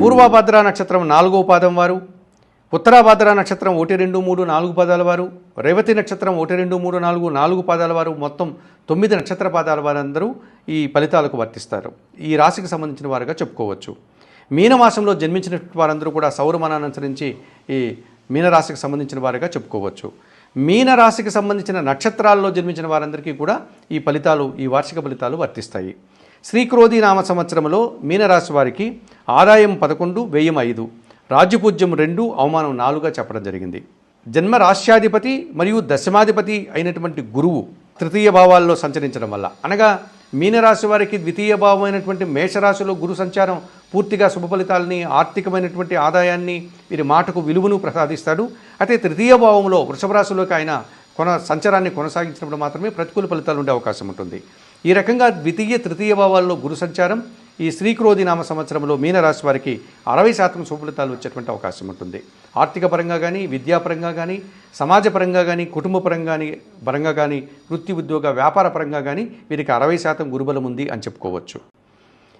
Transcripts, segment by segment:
పూర్వభద్ర నక్షత్రం నాలుగో పాదం వారు ఉత్తరాభద్ర నక్షత్రం ఒకటి రెండు మూడు నాలుగు పాదాల వారు రేవతి నక్షత్రం ఒకటి రెండు మూడు నాలుగు నాలుగు పాదాల వారు మొత్తం తొమ్మిది నక్షత్ర పాదాల వారందరూ ఈ ఫలితాలకు వర్తిస్తారు. ఈ రాశికి సంబంధించిన వారుగా చెప్పుకోవచ్చు. మీనమాసంలో జన్మించిన వారందరూ కూడా సౌరమానాన్ని అనుసరించి ఈ మీనరాశికి సంబంధించిన వారుగా చెప్పుకోవచ్చు. మీనరాశికి సంబంధించిన నక్షత్రాల్లో జన్మించిన వారందరికీ కూడా ఈ ఫలితాలు ఈ వార్షిక ఫలితాలు వర్తిస్తాయి. శ్రీక్రోధి నామ సంవత్సరంలో మీనరాశి వారికి ఆదాయం పదకొండు వ్యయం ఐదు రాజ్యపూజ్యం రెండు అవమానం నాలుగుగా చెప్పడం జరిగింది. జన్మ రాష్ట్రాధిపతి మరియు దశమాధిపతి అయినటువంటి గురువు తృతీయ భావాల్లో సంచరించడం వల్ల అనగా మీనరాశి వారికి ద్వితీయ భావం అయినటువంటి మేషరాశిలో గురు సంచారం పూర్తిగా శుభ ఫలితాలని ఆర్థికమైనటువంటి ఆదాయాన్ని వీరి మాటకు విలువను ప్రసాదిస్తాడు. అయితే తృతీయ భావంలో వృషభ రాశిలోకి ఆయన కొన సంచారాన్ని కొనసాగించినప్పుడు మాత్రమే ప్రతికూల ఫలితాలు ఉండే అవకాశం ఉంటుంది. ఈ రకంగా ద్వితీయ తృతీయ భావాల్లో గురు సంచారం ఈ శ్రీక్రోధి నామ సంవత్సరంలో మీనరాశి వారికి అరవై శాతం సుఫలితాలు వచ్చేటువంటి అవకాశం ఉంటుంది. ఆర్థిక పరంగా కానీ విద్యాపరంగా కానీ సమాజపరంగా కానీ కుటుంబ పరంగా పరంగా కానీ వృత్తి ఉద్యోగ వ్యాపార పరంగా కానీ వీరికి అరవై శాతం గురుబలం ఉంది అని చెప్పుకోవచ్చు.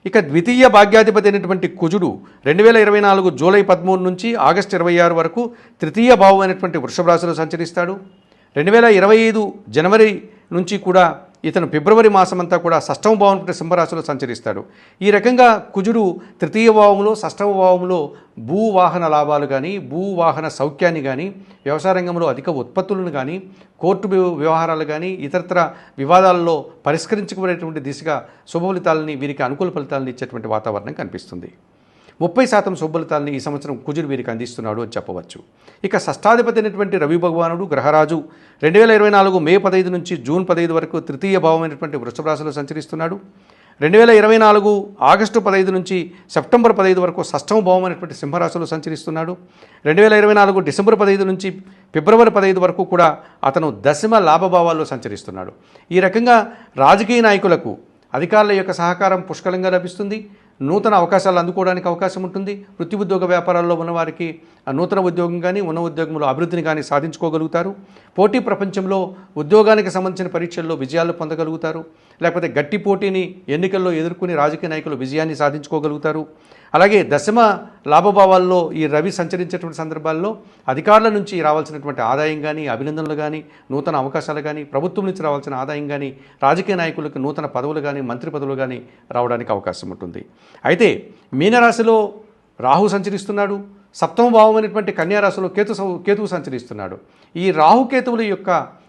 ఇక ద్వితీయ భాగ్యాధిపతి అయినటువంటి కుజుడు రెండు వేల ఇరవై నాలుగు జూలై పదమూడు నుంచి ఆగస్టు ఇరవై ఆరు వరకు తృతీయ భావం అయినటువంటి వృషభ రాశిలో సంచరిస్తాడు. రెండు వేల ఇరవై ఐదు జనవరి నుంచి కూడా ఇతను ఫిబ్రవరి మాసమంతా కూడా షష్టమ భావం సింహరాశిలో సంచరిస్తాడు. ఈ రకంగా కుజుడు తృతీయ భావంలో షష్టమ భావంలో భూవాహన లాభాలు కానీ భూవాహన సౌఖ్యాన్ని కానీ వ్యవసాయ రంగంలో అధిక ఉత్పత్తులను కానీ కోర్టు వ్యవహారాలు కానీ ఇతరత్ర వివాదాలలో పరిష్కరించుకునేటువంటి దిశగా శుభ ఫలితాలని వీరికి అనుకూల ఫలితాలను ఇచ్చేటువంటి వాతావరణం కనిపిస్తుంది. ముప్పై శాతం శుభఫలితాలని ఈ సంవత్సరం కుజుడు వీరికి అందిస్తున్నాడు అని చెప్పవచ్చు. ఇక షష్టాధిపతి అయినటువంటి రవి భగవానుడు గ్రహరాజు రెండు వేల ఇరవై నాలుగు మే పదహైదు నుంచి జూన్ పదహైదు వరకు తృతీయ భావమైనటువంటి వృషభ రాశిలో సంచరిస్తున్నాడు. రెండు వేల ఇరవై నాలుగు ఆగస్టు పదహైదు నుంచి సెప్టెంబర్ పదహైదు వరకు షష్టమ భావమైనటువంటి సింహరాశిలో సంచరిస్తున్నాడు. రెండు వేల ఇరవై నాలుగు డిసెంబర్ పదహైదు నుంచి ఫిబ్రవరి పదహైదు వరకు కూడా అతను దశమ లాభభావాల్లో సంచరిస్తున్నాడు. ఈ రకంగా రాజకీయ నాయకులకు అధికారుల యొక్క సహకారం పుష్కలంగా లభిస్తుంది. నూతన అవకాశాలు అందుకోవడానికి అవకాశం ఉంటుంది. వృత్తి ఉద్యోగ వ్యాపారాల్లో ఉన్నవారికి ఆ నూతన ఉద్యోగం కానీ ఉన్న ఉద్యోగంలో అభివృద్ధిని కానీ సాధించుకోగలుగుతారు. పోటీ ప్రపంచంలో ఉద్యోగానికి సంబంధించిన పరీక్షల్లో విజయాలు పొందగలుగుతారు. లేకపోతే గట్టి పోటీని ఎన్నికల్లో ఎదుర్కొని రాజకీయ నాయకులు విజయాన్ని సాధించుకోగలుగుతారు. అలాగే దశమ లాభభావాల్లో ఈ రవి సంచరించేటువంటి సందర్భాల్లో అధికారుల నుంచి రావాల్సినటువంటి ఆదాయం కానీ అభినందనలు కానీ నూతన అవకాశాలు కానీ ప్రభుత్వం నుంచి రావాల్సిన ఆదాయం కానీ రాజకీయ నాయకులకు నూతన పదవులు కానీ మంత్రి పదవులు కానీ రావడానికి అవకాశం ఉంటుంది. అయితే మీనరాశిలో రాహు సంచరిస్తున్నాడు. సప్తమ భావం అనేటువంటి కన్యారాశిలో కేతు సౌ- కేతువు సంచరిస్తున్నాడు. ఈ రాహుకేతువుల యొక్క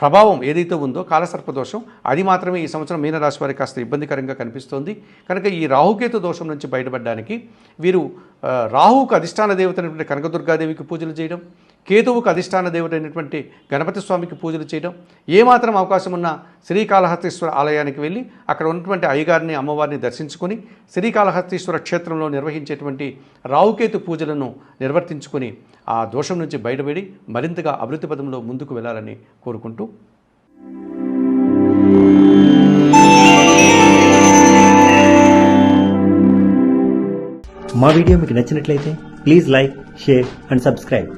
ప్రభావం ఏదైతే ఉందో కాలసర్ప దోషం అది మాత్రమే ఈ సంవత్సరం మీనరాశి వారికి కాస్త ఇబ్బందికరంగా కనిపిస్తోంది. కనుక ఈ రాహుకేతు దోషం నుంచి బయటపడడానికి వీరు రాహుకు అధిష్టాన దేవత అయినటువంటి కనకదుర్గాదేవికి పూజలు చేయడం కేతువుకు అధిష్టాన దేవత అయినటువంటి గణపతి స్వామికి పూజలు చేయడం ఏమాత్రం అవకాశం ఉన్న శ్రీకాళహస్తీశ్వర ఆలయానికి వెళ్ళి అక్కడ ఉన్నటువంటి అయ్యగారిని అమ్మవారిని దర్శించుకొని శ్రీకాళహస్తీశ్వర క్షేత్రంలో నిర్వహించేటువంటి రావుకేతు పూజలను నిర్వర్తించుకొని ఆ దోషం నుంచి బయటపడి మరింతగా అభివృద్ధి పదంలో ముందుకు వెళ్ళాలని కోరుకుంటూ మా వీడియో మీకు నచ్చినట్లయితే please like share and subscribe.